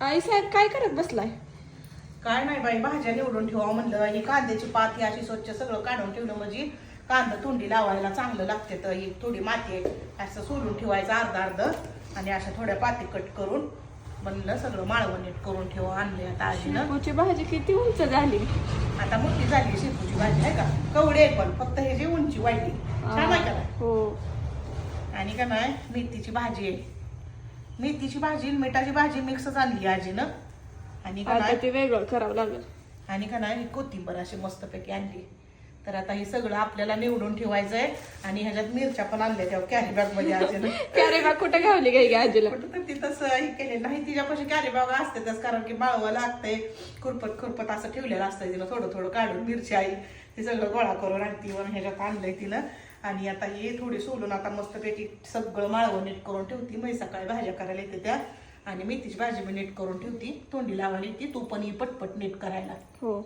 आई साहेब काय करत बसलाय? काय नाही बाई भाज्या निवडून ठेवा म्हणलं. ही कांद्याची पात अशी स्वच्छ सगळं काढून ठेवलं म्हणजे कांदा तोंडी लावायला चांगलं लागते तर ही थोडी माती आहे. असं सोलून ठेवायचं अर्ध अर्ध आणि अशा थोड्या पाती कट करून म्हणलं सगळं माळवं नीट करून ठेवा आणले आता आजीनं. शेपूची भाजी किती उंच झाली? आता मोठी झाली शेपूची भाजी आहे का? कवडे आहे पण फक्त हे जे उंची वाढली. छान आहे का? नाही? हो. आणि का नाही मेथीची भाजी आहे. मेथीची भाजी मिठाची भाजी मिक्स आणली आजीनं. आणि का आता नाही? ते वेगळं करावं लागेल. आणि का नाही? कोथिंबर अशी मस्तपैकी आणली. तर आता हे सगळं आपल्याला निवडून ठेवायचं आहे आणि ह्याच्यात मिरच्या पण आणल्या त्या कॅरी बॅगमध्ये आजीनं. अरे बा कुठं घावली गाई आजीला? कुठं तर तिथंच हे केलेलं नाही तिच्यापाशी कॅरी बॅग असतेच कारण की बाळवा लागतंय. खुरपत खुरपत असं ठेवलेलं असतंय तिला थोडं थोडं काढून मिरची आई ते सगळं गोळा करून आणती. म्हणून ह्याच्यात आणलंय तिनं. आणि आता हे थोडी सोलून आता मस्तपैकी सगळं माळवं नीट करून ठेवती. मी सकाळी भाज्या करायला येते त्या. आणि मेथीची भाजी मी नीट करून ठेवती. तोंडी लावायला येते. तू पण ही पटपट नीट करायला. हो.